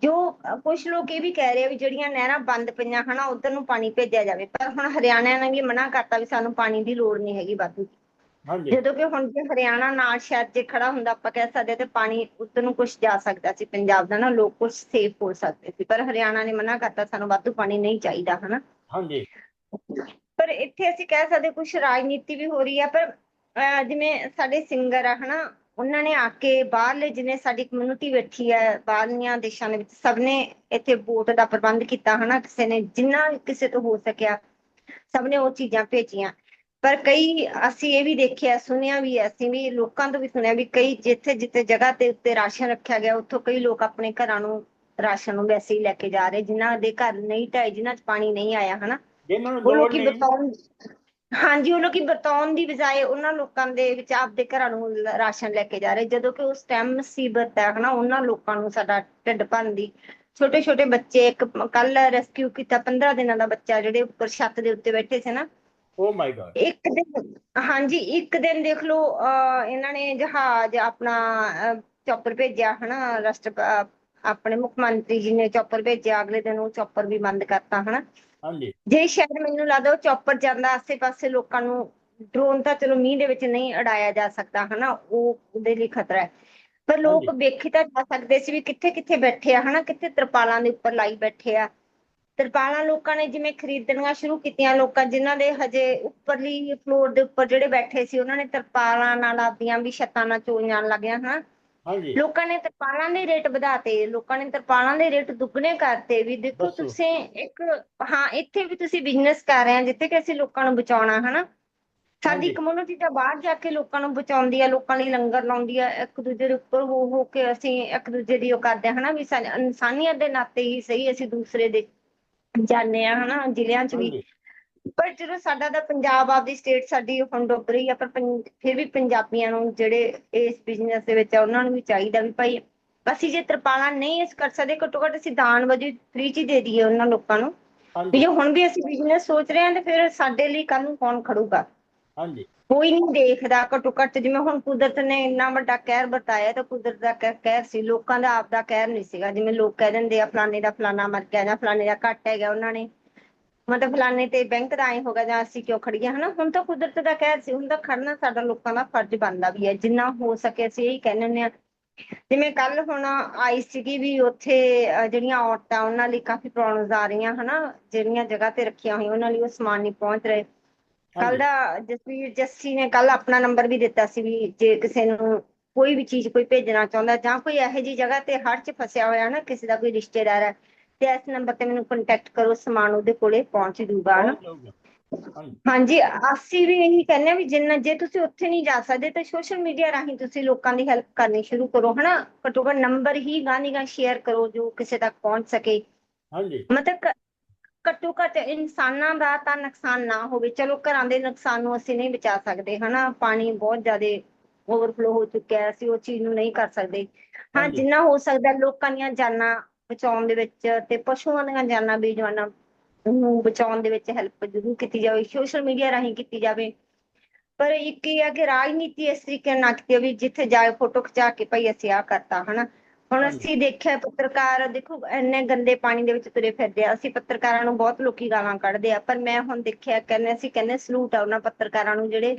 ਜੋ ਕੁਝ ਲੋਕ ਇਹ ਵੀ ਕਹਿ ਰਹੇ ਆ ਵੀ ਜਿਹੜੀਆਂ ਨਹਿਰਾਂ ਬੰਦ ਪਈਆਂ ਹਨਾ ਉਧਰ ਨੂੰ ਪਾਣੀ ਭੇਜਿਆ ਜਾਵੇ। ਪਰ ਹੁਣ ਹਰਿਆਣਾ ਨੇ ਵੀ ਮਨਾ ਕਰਤਾ ਵੀ ਸਾਨੂੰ ਪਾਣੀ ਦੀ ਲੋੜ ਨਹੀਂ ਹੈਗੀ ਵਾਧੂ ਹਾਂਜੀ। ਜਦੋਂ ਕਿ ਹੁਣ ਜੇ ਹਰਿਆਣਾ ਨਾਲ ਸ਼ਹਿਰ 'ਚ ਖੜਾ ਹੁੰਦਾ ਆਪਾਂ ਕਹਿ ਸਕਦੇ ਤੇ ਪਾਣੀ ਉੱਧਰ ਨੂੰ ਕੁਝ ਜਾ ਸਕਦਾ ਸੀ ਪੰਜਾਬ ਦਾ ਨਾ ਲੋਕ ਕੁਝ ਸੇਫ ਹੋ ਸਕਦੇ ਸੀ ਪਰ ਹਰਿਆਣਾ ਨੇ ਮਨਾ ਕਰਤਾ ਸਾਨੂੰ ਵਾਧੂ ਪਾਣੀ ਨਹੀਂ ਚਾਹੀਦਾ ਹਨਾ? ਹਾਂਜੀ। ਪਰ ਇੱਥੇ ਅਸੀਂ ਕਹਿ ਸਕਦੇ ਕੁਝ ਰਾਜਨੀਤੀ ਵੀ ਹੋ ਰਹੀ ਆ ਪਰ ਜਿਵੇਂ ਸਾਡੇ ਸਿੰਗਰ ਆ ਹਨਾ ਉਹਨਾਂ ਨੇ ਆ ਕੇ ਬਾਹਰਲੇ ਜਿਨੇ ਸਾਡੀ ਕਮਿਊਨਿਟੀ ਬੈਠੀ ਹੈ ਬਾਹਰਲੀਆਂ ਦੇਸ਼ਾਂ ਦੇ ਵਿੱਚ ਸਭ ਨੇ ਇੱਥੇ ਵੋਟ ਦਾ ਪ੍ਰਬੰਧ ਕੀਤਾ ਹਨਾ ਕਿਸੇ ਨੇ ਜਿੰਨਾ ਕਿਸੇ ਤੋਂ ਹੋ ਸਕਿਆ ਸਭ ਨੇ ਉਹ ਚੀਜ਼ਾਂ ਭੇਜੀਆਂ। ਪਰ ਕਈ ਅਸੀਂ ਇਹ ਵੀ ਦੇਖਿਆ ਸੁਣਿਆ ਵੀ ਅਸੀਂ ਵੀ ਲੋਕਾਂ ਤੋਂ ਵੀ ਸੁਣਿਆ ਵੀ ਕਈ ਜਿੱਥੇ ਜਿੱਥੇ ਜਗ੍ਹਾ ਤੇ ਉੱਤੇ ਰਾਸ਼ਨ ਰੱਖਿਆ ਗਿਆ ਉੱਥੋਂ ਕਈ ਲੋਕ ਆਪਣੇ ਘਰਾਂ ਨੂੰ ਰਾਸ਼ਨ ਨੂੰ ਵੈਸੇ ਹੀ ਲੈ ਕੇ ਜਾ ਰਹੇ ਜਿਨ੍ਹਾਂ ਦੇ ਘਰ ਨਹੀਂ ਢਾਏ ਜਿਨ੍ਹਾਂ 'ਚ ਪਾਣੀ ਨਹੀਂ ਆਇਆ ਹਨਾ? ਜਿਨ੍ਹਾਂ ਨੂੰ ਲੋੜ ਨਹੀਂ। ਹਾਂਜੀ ਉਹ ਲੋਕੀ ਬਤਾਉਣ ਦੀ ਬਜਾਏ ਉਹਨਾਂ ਲੋਕਾਂ ਦੇ ਵਿੱਚ ਆਪਦੇ ਘਰਾਂ ਨੂੰ ਰਾਸ਼ਨ ਲੈ ਕੇ ਜਾ ਰਹੇ ਜਦੋਂ ਕਿ ਉਸ ਟਾਈਮ ਮੁਸੀਬਤ ਹੈ ਹਨਾ? ਉਹਨਾਂ ਲੋਕਾਂ ਨੂੰ ਸਾਡਾ ਢਿੱਡ ਭਰਨ ਦੀ। ਛੋਟੇ ਛੋਟੇ ਬੱਚੇ ਇੱਕ ਕੱਲ ਰੈਸਕਿਊ ਕੀਤਾ 15 ਦਿਨਾਂ ਦਾ ਬੱਚਾ ਜਿਹੜੇ ਉੱਪਰ ਛੱਤ ਦੇ ਉੱਤੇ ਬੈਠੇ ਸੀ ਨਾ ਓ ਮਾਈ ਗॉड ਇੱਕ ਦਿਨ ਹਾਂਜੀ ਇੱਕ ਦਿਨ ਦੇਖ ਲਓ ਇਹਨਾਂ ਨੇ ਜਹਾਜ਼ ਆਪਣਾ ਚੌਪਰ ਭੇਜਿਆ ਹਨਾ ਰਾਸ਼ਟਰ ਆਪਣੇ ਮੁੱਖ ਮੰਤਰੀ ਜੀ ਨੇ ਚੌਪਰ ਭੇਜਿਆ ਅਗਲੇ ਦਿਨ ਉਹ ਚੌਪਰ ਵੀ ਬੰਦ ਕਰਤਾ ਹਨਾ। ਹਾਂਜੀ। ਜੇ ਸ਼ਾਇਦ ਮੈਨੂੰ ਲੱਗਦਾ ਉਹ ਚੌਪਰ ਜਾਂਦਾ ਆਸੇ-ਪਾਸੇ ਲੋਕਾਂ ਨੂੰ ਡਰੋਨ ਤਾਂ ਚਲੋ ਮੀਂਹ ਦੇ ਵਿੱਚ ਨਹੀਂ ਉਡਾਇਆ ਜਾ ਸਕਦਾ ਹਨਾ ਉਹ ਉਹਦੇ ਲਈ ਖਤਰਾ ਹੈ। ਪਰ ਲੋਕ। ਵੇਖੇ ਤਾਂ ਜਾ ਸਕਦੇ ਸੀ ਵੀ ਕਿੱਥੇ ਕਿੱਥੇ ਬੈਠੇ ਆ ਹਨਾ ਕਿੱਥੇ ਤਰਪਾਲਾਂ ਦੇ ਉੱਪਰ ਲਾਈ ਬੈਠੇ ਆ। ਤਰਪਾਲਾਂ ਲੋਕਾਂ ਨੇ ਜਿਵੇਂ ਖਰੀਦਣੀਆਂ ਸ਼ੁਰੂ ਕੀਤੀਆਂ ਲੋਕਾਂ ਜਿਨ੍ਹਾਂ ਦੇ ਹਜੇ ਉੱਪਰਲੀ ਫਲੋਰ ਦੇ ਉੱਪਰ ਜਿਹੜੇ ਬੈਠੇ ਸੀ ਉਹਨਾਂ ਨੇ ਤਰਪਾਲਾਂ ਨਾਲ ਆਪਦੀਆਂ ਵੀ ਛੱਤਾਂ ਨਾਲ ਚੋਈਆਂ ਲੱਗੀਆਂ ਹਨਾ? ਹਾਂਜੀ। ਲੋਕਾਂ ਨੇ ਤਰਪਾਲਾਂ ਦੇ ਰੇਟ ਵਧਾਤੇ ਲੋਕਾਂ ਨੇ ਤਰਪਾਲਾਂ ਦੇ ਰੇਟ ਦੁੱਗਣੇ ਕਰਤੇ। ਵੀ ਦੇਖੋ। ਤੁਸੀਂ ਇੱਕ ਹਾਂ ਇੱਥੇ ਵੀ ਤੁਸੀਂ ਬਿਜ਼ਨਸ ਕਰ ਰਹੇ ਆ ਜਿੱਥੇ ਕਿ ਅਸੀਂ ਲੋਕਾਂ ਨੂੰ ਬਚਾਉਣਾ ਹਨਾ? ਸਾਡੀ। ਕਮਿਊਨਿਟੀ ਤਾਂ ਬਾਹਰ ਜਾ ਕੇ ਲੋਕਾਂ ਨੂੰ ਬਚਾਉਂਦੀ ਆ ਲੋਕਾਂ ਲਈ ਲੰਗਰ ਲਾਉਂਦੀ ਆ ਇੱਕ ਦੂਜੇ ਦੇ ਉੱਪਰ ਹੋ ਹੋ ਕੇ ਅਸੀਂ ਇੱਕ ਦੂਜੇ ਦੀ ਉਹ ਕਰਦੇ ਹਨਾ? ਵੀ ਸਾਨੂੰ ਇਨਸਾਨੀਅਤ ਦੇ ਨਾਤੇ ਹੀ ਸਹੀ ਅਸੀਂ ਦੂਸਰੇ ਦੇ ਜਾਂਦੇ ਆ ਹਨਾ ਜ਼ਿਲ੍ਹਿਆਂ 'ਚ ਵੀ। ਪਰ ਜਦੋਂ ਸਾਡਾ ਤਾਂ ਪੰਜਾਬ ਆਪਦੀ ਸਟੇਟ ਸਾਡੀ ਹੁਣ ਡੁੱਬ ਰਹੀ ਆ ਪਰ ਪੰ- ਫਿਰ ਵੀ ਪੰਜਾਬੀਆਂ ਨੂੰ ਜਿਹੜੇ ਇਸ ਬਿਜ਼ਨਸ ਦੇ ਵਿੱਚ ਆ ਉਹਨਾਂ ਨੂੰ ਵੀ ਚਾਹੀਦਾ ਵੀ ਭਾਈ ਅਸੀਂ ਜੇ ਤਰਪਾਲਾਂ ਨਹੀਂ ਇਸ ਕਰ ਸਕਦੇ ਘੱਟੋ ਘੱਟ ਅਸੀਂ ਦਾਨ ਵਜੋਂ ਫ੍ਰੀ ਚ ਹੀ ਦੇ ਦਈਏ ਉਹਨਾਂ ਲੋਕਾਂ ਨੂੰ। ਵੀ ਹਾਂਜੀ ਜੇ ਹੁਣ ਵੀ ਅਸੀਂ ਬਿਜ਼ਨਸ ਸੋਚ ਰਹੇ ਹਾਂ ਤੇ ਫਿਰ ਸਾਡੇ ਲਈ ਕੱਲ ਨੂੰ ਕੌਣ ਖੜੂਗਾ? ਹਾਂਜੀ। ਕੋਈ ਨਹੀਂ ਦੇਖਦਾ ਘੱਟੋ ਘੱਟ ਜਿਵੇਂ ਹੁਣ ਕੁਦਰਤ ਨੇ ਇੰਨਾ ਵੱਡਾ ਕਹਿਰ ਬਤਾਇਆ ਤਾਂ ਕੁਦਰਤ ਦਾ ਕਹਿ- ਕਹਿਰ ਸੀ ਲੋਕਾਂ ਦਾ ਆਪਦਾ ਕਹਿਰ ਨਹੀਂ ਸੀਗਾ। ਜਿਵੇਂ ਲੋਕ ਕਹਿ ਦਿੰਦੇ ਆ ਫਲਾਣੇ ਦਾ ਫਲਾਣਾ ਮਰ ਗਿਆ ਜਾਂ ਫਲਾਣੇ ਦਾ ਘੱਟ ਹੈਗਾ ਉਹਨਾਂ ਨੇ। ਮਤਲਬ ਫਲਾਣੇ ਤੇ ਬੈਂਕ ਦਾ ਐ ਹੋਗਾ ਜਾਂ ਅਸੀਂ ਕਿਉਂ ਖੜੀਏ ਹਨਾ? ਹੁਣ ਤਾਂ ਕੁਦਰਤ ਦਾ ਕਹਿਰ ਸੀ ਹੁਣ ਤਾਂ ਖੜਨਾ ਸਾਡਾ ਲੋਕਾਂ ਦਾ ਫਰਜ਼ ਬਣਦਾ ਵੀ ਹੈ। ਜਿੰਨਾ ਹੋ ਸਕੇ ਅਸੀਂ ਇਹੀ ਕਹਿੰਦੇ ਹੁੰਦੇ ਆ ਜਿਵੇਂ ਕੱਲ ਹੁਣ ਆਈ ਸੀਗੀ ਵੀ ਉੱਥੇ ਅਹ, ਜਿਹੜੀਆਂ ਔਰਤਾਂ ਉਹਨਾਂ ਲਈ ਕਾਫੀ ਪ੍ਰੋਬਲਮਸ ਆ ਰਹੀਆਂ ਹਨਾ ਜਿਹੜੀਆਂ ਜਗ੍ਹਾ ਤੇ ਰੱਖੀਆਂ ਹੋਈਆਂ ਉਹਨਾਂ ਲਈ ਉਹ ਸਮਾਨ ਨਹੀਂ ਪਹੁੰਚ ਰਹੇ। ਕੱਲ ਦਾ ਜਸਵੀਰ ਜੱਸੀ ਨੇ ਕੱਲ ਆਪਣਾ ਨੰਬਰ ਵੀ ਦਿੱਤਾ ਸੀ ਵੀ ਜੇ ਕਿਸੇ ਨੂੰ ਕੋਈ ਵੀ ਚੀਜ਼ ਕੋਈ ਭੇਜਣਾ ਚਾਹੁੰਦਾ ਜਾਂ ਕੋਈ ਇਹੋ ਜਿਹੀ ਜਗ੍ਹਾ ਤੇ ਹੜ੍ਹ 'ਚ ਫਸਿਆ ਹੋਇਆ ਨਾ ਕਿਸੇ ਦਾ ਕੋਈ ਰਿਸ਼ਤੇਦਾਰ ਹੈ ਤੇ ਇਸ ਨੰਬਰ ਤੇ ਮੈਨੂੰ ਕੰਟੈਕਟ ਕਰੋ ਸਮਾਨ ਉਹਦੇ ਕੋਲੇ ਪਹੁੰਚ ਜੂਗਾ ਜਾਊਗਾ। ਹਾਂਜੀ। ਅਸੀਂ ਵੀ ਇਹੀ ਕਹਿੰਦੇ ਆ ਵੀ ਜਿੰਨਾ ਜੇ ਤੁਸੀਂ ਉੱਥੇ ਨਹੀਂ ਜਾ ਸਕਦੇ ਤਾਂ ਸੋਸ਼ਲ ਮੀਡੀਆ ਰਾਹੀਂ ਤੁਸੀਂ ਲੋਕਾਂ ਦੀ ਹੈਲਪ ਕਰਨੀ ਸ਼ੁਰੂ ਕਰੋ ਹਨਾ? ਘੱਟੋ ਘੱਟ ਨੰਬਰ ਹੀ ਗਾਂ ਦੀ ਗਾਂ ਸ਼ੇਅਰ ਕਰੋ ਜੋ ਕਿਸੇ ਤੱਕ ਪਹੁੰਚ ਸਕੇ। ਹਾਂਜੀ। ਮਤਲਬ ਘੱਟੋ ਘੱਟ ਇਨਸਾਨਾਂ ਦਾ ਤਾਂ ਨੁਕਸਾਨ ਨਾ ਹੋਵੇ। ਚਲੋ ਘਰਾਂ ਦੇ ਨੁਕਸਾਨ ਨੂੰ ਅਸੀਂ ਨਹੀਂ ਬਚਾ ਸਕਦੇ ਹਨਾ? ਪਾਣੀ ਬਹੁਤ ਜ਼ਿਆਦਾ ਓਵਰਫਲੋ ਹੋ ਚੁੱਕਿਆ ਹੈ ਅਸੀਂ ਉਹ ਚੀਜ਼ ਨੂੰ ਨਹੀਂ ਕਰ ਸਕਦੇ। ਹਾਂ ਹਾਂਜੀ। ਜਿੰਨਾ ਹੋ ਸਕਦਾ ਲੋਕਾਂ ਦੀਆਂ ਜਾਨਾਂ ਬਚਾਉਣ ਦੇ ਵਿੱਚ ਤੇ ਪਸ਼ੂਆਂ ਦੀਆਂ ਜਾਨਾਂ ਬੇਜਵਾਨਾਂ ਨੂੰ ਬਚਾਉਣ ਦੇ ਵਿੱਚ ਹੈਲਪ ਜ਼ਰੂਰ ਕੀਤੀ ਜਾਵੇ ਸੋਸ਼ਲ ਮੀਡੀਆ ਰਾਹੀਂ ਕੀਤੀ ਜਾਵੇ। ਪਰ ਇੱਕ ਇਹ ਆ ਕਿ ਰਾਜਨੀਤੀ ਇਸ ਤਰੀਕੇ ਨਾਲ ਨਾ ਕੀਤੀ ਵੀ ਜਿੱਥੇ ਜਾਏ ਫੋਟੋ ਖਿਚਾ ਕੇ ਭਾਈ ਅਸੀਂ ਆ ਕਰਤਾ ਹਨਾ? ਹੁਣ। ਅਸੀਂ ਦੇਖਿਆ ਪੱਤਰਕਾਰ ਦੇਖੋ ਇੰਨੇ ਗੰਦੇ ਪਾਣੀ ਦੇ ਵਿੱਚ ਤੁਰੇ ਫਿਰਦੇ ਆ। ਅਸੀਂ ਪੱਤਰਕਾਰਾਂ ਨੂੰ ਬਹੁਤ ਲੋਕੀ ਗਾਲਾਂ ਕੱਢਦੇ ਆ ਪਰ ਮੈਂ ਹੁਣ ਦੇਖਿਆ ਕਹਿੰਦੇ ਅਸੀਂ ਕਹਿੰਦੇ ਸਲੂਟ ਆ ਉਹਨਾਂ ਪੱਤਰਕਾਰਾਂ ਨੂੰ ਜਿਹੜੇ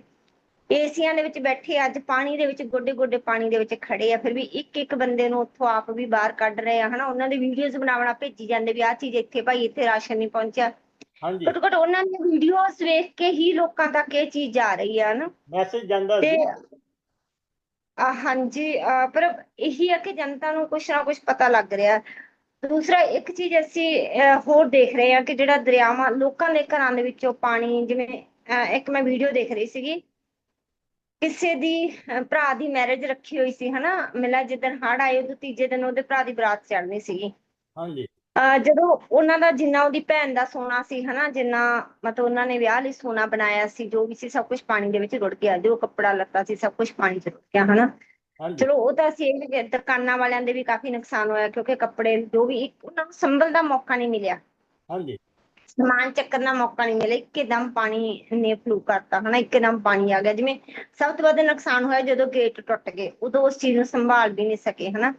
ਏਸੀਆਂ ਦੇ ਵਿੱਚ ਬੈਠੇ ਅੱਜ ਪਾਣੀ ਦੇ ਵਿੱਚ ਗੋਡੇ ਗੋਡੇ ਪਾਣੀ ਦੇ ਵਿੱਚ ਖੜੇ ਆ ਫਿਰ ਵੀ ਇੱਕ ਇੱਕ ਬੰਦੇ ਨੂੰ ਉੱਥੋਂ ਆਪ ਵੀ ਬਾਹਰ ਕੱਢ ਰਹੇ ਆ ਹਨਾ? ਉਹਨਾਂ ਦੇ ਵੀਡੀਓਜ਼ ਬਣਾਉਣਾ ਭੇਜੀ ਜਾਂਦੇ ਵੀ ਆਹ ਚੀਜ਼ ਇੱਥੇ ਭਾਈ ਇੱਥੇ ਰਾਸ਼ਨ ਨਹੀਂ ਪਹੁੰਚਿਆ। ਹਾਂਜੀ। ਘੱਟੋ ਘੱਟ ਉਹਨਾਂ ਦੀਆਂ ਵੀਡੀਓਜ਼ ਵੇਖ ਕੇ ਹੀ ਲੋਕਾਂ ਤੱਕ ਇਹ ਚੀਜ਼ ਜਾ ਰਹੀ ਆ ਨਾ ਮੈਸੇਜ ਜਾਂਦਾ ਸੀ। ਆ ਹਾਂਜੀ ਪਰ ਇਹੀ ਆ ਕਿ ਜਨਤਾ ਨੂੰ ਕੁਛ ਨਾ ਕੁਛ ਪਤਾ ਲੱਗ ਰਿਹਾ। ਦੂਸਰਾ, ਇੱਕ ਚੀਜ਼ ਅਸੀਂ ਹੋਰ ਦੇਖ ਰਹੇ ਹਾਂ ਕਿ ਜਿਹੜਾ ਦਰਿਆਵਾਂ, ਲੋਕਾਂ ਦੇ ਘਰਾਂ ਦੇ ਵਿੱਚੋਂ ਪਾਣੀ, ਜਿਵੇਂ ਇੱਕ ਮੈਂ ਵੀਡੀਓ ਦੇਖ ਰਹੀ ਸੀਗੀ। ਕਿਸੇ ਦੀ ਭਰਾ ਦੀ ਮੈਰਿਜ ਰੱਖੀ ਹੋਈ ਸੀ, ਹਨਾ? ਮਿਲਾ ਜਿੱਦਣ ਹੜ ਆਏ ਉਦੋਂ ਤੀਜੇ ਦਿਨ ਉਹਦੇ ਭਰਾ ਦੀ ਬਰਾਤ ਚੜਨੀ ਸੀਗੀ। ਹਾਂਜੀ। ਅਹ ਜਦੋਂ ਉਹਨਾਂ ਦਾ ਜਿੰਨਾ ਉਹਦੀ ਭੈਣ ਦਾ ਸੋਨਾ ਸੀ ਹਨਾ ਜਿੰਨਾ ਮਤਲਬ ਉਹਨਾਂ ਨੇ ਵਿਆਹ ਲਈ ਸੋਨਾ ਬਣਾਇਆ ਸੀ ਜੋ ਵੀ ਸੀ ਸਭ ਕੁਝ ਪਾਣੀ ਦੇ ਵਿੱਚ ਰੁੜ ਗਿਆ ਜੋ ਕੱਪੜਾ ਲੱਤਾ ਸੀ ਸਭ ਕੁਝ ਪਾਣੀ 'ਚ ਰੁੜ ਗਿਆ ਹਨਾ। ਹਾਂਜੀ। ਚਲੋ ਉਹ ਤਾਂ ਅਸੀਂ ਇਹ ਵੀ ਕਿ ਦੁਕਾਨਾਂ ਵਾਲਿਆਂ ਦੇ ਵੀ ਕਾਫੀ ਨੁਕਸਾਨ ਹੋਇਆ ਕਿਉਂਕਿ ਕੱਪੜੇ ਜੋ ਵੀ ਇੱਕ ਉਹਨਾਂ ਨੂੰ ਸੰਭਲ ਦਾ ਮੌਕਾ ਨਹੀਂ ਮਿਲਿਆ। ਹਾਂਜੀ। ਸਮਾਨ ਚੱਕਣ ਦਾ ਮੌਕਾ ਨਹੀਂ ਮਿਲਿਆ ਇੱਕਦਮ ਪਾਣੀ ਨੇ ਫਲੂ ਕਰਤਾ ਹਨਾ ਇੱਕਦਮ ਪਾਣੀ ਆ ਗਿਆ। ਜਿਵੇਂ ਸਭ ਤੋਂ ਵੱਧ ਨੁਕਸਾਨ ਹੋਇਆ ਜਦੋਂ ਗੇਟ ਟੁੱਟ ਗਏ ਉਦੋਂ ਉਸ ਚੀਜ਼ ਨੂੰ ਸੰਭਾਲ ਵੀ ਨਹੀਂ ਸਕੇ ਹਨਾ।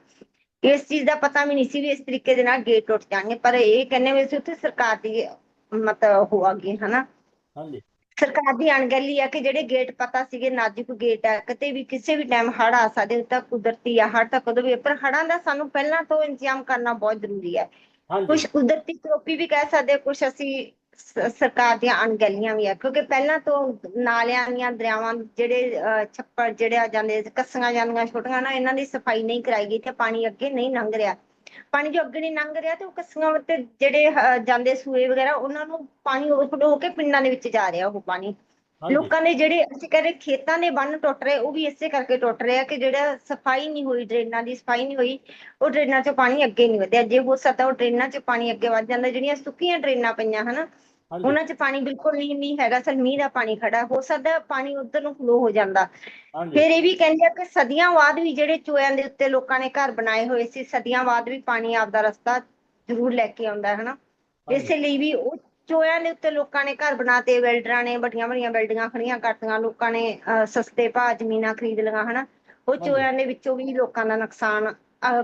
ਇਸ ਚੀਜ਼ ਦਾ ਪਤਾ ਵੀ ਨਹੀਂ ਸੀ ਵੀ ਇਸ ਤਰੀਕੇ ਦੇ ਨਾਲ ਗੇਟ ਟੁੱਟ ਜਾਣਗੇ ਪਰ ਇਹ ਕਹਿੰਦੇ ਵੀ ਅਸੀਂ ਉੱਥੇ ਸਰਕਾਰ ਦੀ ਮਤਲਬ ਹੋ ਗਈ ਹਨਾ? ਹਾਂਜੀ। ਸਰਕਾਰ ਦੀ ਅਣਗਹਿਲੀ ਆ ਕਿ ਜਿਹੜੇ ਗੇਟ ਪਤਾ ਸੀਗੇ ਨਾਜ਼ੁਕ ਗੇਟ ਆ ਕਿਤੇ ਵੀ ਕਿਸੇ ਵੀ ਟਾਈਮ ਹੜ੍ਹ ਆ ਸਕਦੇ ਤਾਂ ਕੁਦਰਤੀ ਆ ਹੜ੍ਹ ਤਾਂ ਕਦੋਂ ਵੀ ਆ, ਪਰ ਹੜ੍ਹਾਂ ਦਾ ਸਾਨੂੰ ਪਹਿਲਾਂ ਤੋਂ ਇੰਤਜ਼ਾਮ ਕਰਨਾ ਬਹੁਤ ਜ਼ਰੂਰੀ ਹੈ ਕੁਝ ਕੁਦਰਤੀ ਕਰੋਪੀ ਵੀ ਕਹਿ ਸਕਦੇ ਕੁਝ ਅਸੀਂ ਸ- ਸਰਕਾਰ ਦੀਆਂ ਅਣਗਹਿਲੀਆਂ ਵੀ ਆ, ਕਿਉਂਕਿ ਪਹਿਲਾਂ ਤੋਂ ਨਾਲਿਆਂ ਦੀਆਂ ਦਰਿਆਵਾਂ ਜਿਹੜੇ ਛੱਪੜ ਜਿਹੜੇ ਆ ਜਾਂਦੇ, ਕੱਸੀਆਂ ਜਾਂਦੀਆਂ ਛੋਟੀਆਂ ਨਾ, ਇਹਨਾਂ ਦੀ ਸਫ਼ਾਈ ਨਹੀਂ ਕਰਾਈ ਗਈ ਤੇ ਪਾਣੀ ਅੱਗੇ ਨਹੀਂ ਲੰਘ ਰਿਹਾ। ਪਾਣੀ ਜੋ ਅੱਗੇ ਨਹੀਂ ਲੰਘ ਰਿਹਾ ਤੇ ਉਹ ਕੱਸੀਆਂ ਉੱਤੇ ਜਿਹੜੇ ਜਾਂਦੇ ਸੂਏ ਵਗੈਰਾ, ਉਹਨਾਂ ਨੂੰ ਪਾਣੀ ਓਵਰਫਲੋ ਹੋ ਕੇ ਪਿੰਡਾਂ ਦੇ ਵਿੱਚ ਜਾ ਰਿਹਾ ਉਹ ਪਾਣੀ। ਲੋਕਾਂ ਦੇ ਜਿਹੜੇ ਅਸੀਂ ਕਹਿੰਦੇ ਖੇਤਾਂ ਦੇ ਬੰਨ ਟੁੱਟ ਰਹੇ ਉਹ ਵੀ ਇਸੇ ਕਰਕੇ ਟੁੱਟ ਰਹੇ ਆ ਕਿ ਜਿਹੜਾ ਸਫ਼ਾਈ ਨਹੀਂ ਹੋਈ ਡਰੇਨਾਂ ਦੀ ਸਫ਼ਾਈ ਨਹੀਂ ਹੋਈ ਉਹ ਡਰੇਨਾਂ 'ਚ ਪਾਣੀ ਅੱਗੇ ਨਹੀਂ ਵਧਿਆ। ਜੇ ਹੋ ਸਕਦਾ ਉਹ ਡਰੇਨਾਂ 'ਚ ਪਾਣੀ ਅੱਗੇ ਵੱਧ ਜਾਂਦਾ ਜਿਹੜੀਆਂ ਸੁੱਕੀਆਂ ਡਰੇਨਾਂ ਪਈਆਂ ਹਨਾ ਉਹਨਾਂ 'ਚ ਪਾਣੀ ਬਿਲਕੁਲ ਨਹੀਂ ਨਹੀਂ ਹੈਗਾ। ਸਰ ਮੀਂਹ ਦਾ ਪਾਣੀ ਖੜਾ ਹੋ ਸਕਦਾ ਪਾਣੀ ਉਧਰ ਨੂੰ ਫਲੋ ਹੋ ਜਾਂਦਾ। ਫਿਰ ਇਹ ਵੀ ਕਹਿੰਦੇ ਆ ਕਿ ਸਦੀਆਂ ਬਾਅਦ ਵੀ ਜਿਹੜੇ ਚੋਇਆਂ ਦੇ ਉੱਤੇ ਲੋਕਾਂ ਨੇ ਘਰ ਬਣਾਏ ਹੋਏ ਸੀ ਸਦੀਆਂ ਬਾਅਦ ਵੀ ਪਾਣੀ ਆਪਦਾ ਰਸਤਾ ਜ਼ਰੂਰ ਲੈ ਕੇ ਆਉਂਦਾ ਹੈ ਹਨਾ ਇਸੇ ਲਈ ਵੀ ਉਹ ਚੋਇਆਂ ਦੇ ਉੱਤੇ ਲੋਕਾਂ ਨੇ ਘਰ ਬਣਾਤੇ ਬਿਲਡਰਾਂ ਨੇ ਵੱਡੀਆਂ ਵੱਡੀਆਂ ਬਿਲਡਿੰਗਾਂ ਖੜੀਆਂ ਕਰਤੀਆਂ ਲੋਕਾਂ ਨੇ ਅਹ, ਸਸਤੇ ਭਾਅ ਜ਼ਮੀਨਾਂ ਖਰੀਦ ਲਈਆਂ ਹਨਾ ਉਹ ਹਾਂਜੀ। ਚੋਇਆਂ ਦੇ ਵਿੱਚੋਂ ਵੀ ਲੋਕਾਂ ਦਾ ਨੁਕਸਾਨ ਅਹ,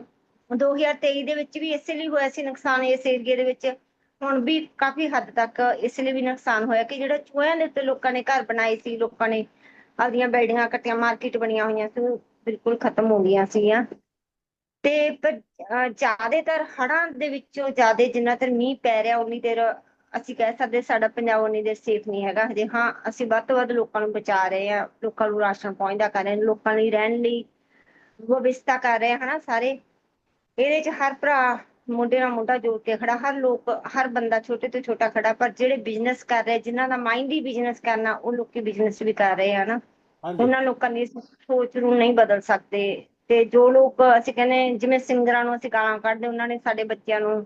2023 ਦੇ ਵਿੱਚ ਵੀ ਇਸੇ ਲਈ ਹੋਇਆ ਸੀ ਨੁਕਸਾਨ ਇਸ ਏਰੀਏ ਦੇ ਵਿੱਚ ਹੁਣ ਵੀ ਕਾਫੀ ਹੱਦ ਤੱਕ ਇਸ ਲਈ ਵੀ ਨੁਕਸਾਨ ਹੋਇਆ ਕਿ ਜਿਹੜਾ ਚੋਇਆਂ ਦੇ ਉੱਤੇ ਲੋਕਾਂ ਨੇ ਘਰ ਬਣਾਏ ਸੀ ਲੋਕਾਂ ਨੇ ਆਪਦੀਆਂ ਬਿਲਡਿੰਗਾਂ ਕੱਟੀਆਂ ਮਾਰਕੀਟ ਬਣੀਆਂ ਹੋਈਆਂ ਸੀ ਉਹ ਬਿਲਕੁਲ ਖਤਮ ਹੋ ਗਈਆਂ ਸੀਗੀਆਂ ਤੇ ਪਰ ਅਹ, ਜ਼ਿਆਦਾਤਰ ਹੜ੍ਹਾਂ ਦੇ ਵਿੱਚੋਂ ਜ਼ਿਆਦਾ ਜਿੰਨਾ ਚਿਰ ਮੀਂਹ ਪੈ ਰਿਹਾ ਉਨੀ ਦੇਰ ਅਸੀਂ ਕਹਿ ਸਕਦੇ ਸਾਡਾ ਪੰਜਾਬ ਉਨੀ ਦੇਰ ਸੇਫ ਨਹੀਂ ਹੈਗਾ। ਹਜੇ ਹਾਂ ਅਸੀਂ ਵੱਧ ਤੋਂ ਵੱਧ ਲੋਕਾਂ ਨੂੰ ਬਚਾ ਰਹੇ ਹਾਂ ਲੋਕਾਂ ਨੂੰ ਰਾਸ਼ਨ ਪਹੁੰਚਦਾ ਕਰ ਰਹੇ ਹਾਂ ਲੋਕਾਂ ਲਈ ਰਹਿਣ ਲਈ ਵਿਵਸਥਾ ਕਰ ਰਹੇ ਹਾਂ ਹਨਾ ਸਾਰੇ। ਇਹਦੇ ਚ ਹਰ ਭਰਾ ਮੁੰਡੇ ਨਾਲ ਮੁੰਡਾ ਜੋੜ ਕੇ ਖੜਾ ਹਰ ਲੋਕ ਹਰ ਬੰਦਾ ਛੋਟੇ ਤੋਂ ਛੋਟਾ ਖੜਾ ਪਰ ਜਿਹੜੇ ਬਿਜ਼ਨਸ ਕਰ ਰਹੇ ਜਿਨ੍ਹਾਂ ਦਾ ਮਾਈਂਡ ਹੀ ਬਿਜ਼ਨਸ ਕਰਨਾ ਉਹ ਲੋਕੀ ਬਿਜ਼ਨਸ ਵੀ ਕਰ ਰਹੇ ਆ ਨਾ ਹਾਂਜੀ। ਉਹਨਾਂ ਲੋਕਾਂ ਦੀ ਸੋਚ ਨੂੰ ਨਹੀਂ ਬਦਲ ਸਕਦੇ। ਤੇ ਜੋ ਲੋਕ ਅਸੀਂ ਕਹਿੰਦੇ ਜਿਵੇਂ ਸਿੰਗਰਾਂ ਨੂੰ ਅਸੀਂ ਗਾਲਾਂ ਕੱਢਦੇ ਉਹਨਾਂ ਨੇ ਸਾਡੇ ਬੱਚਿਆਂ ਨੂੰ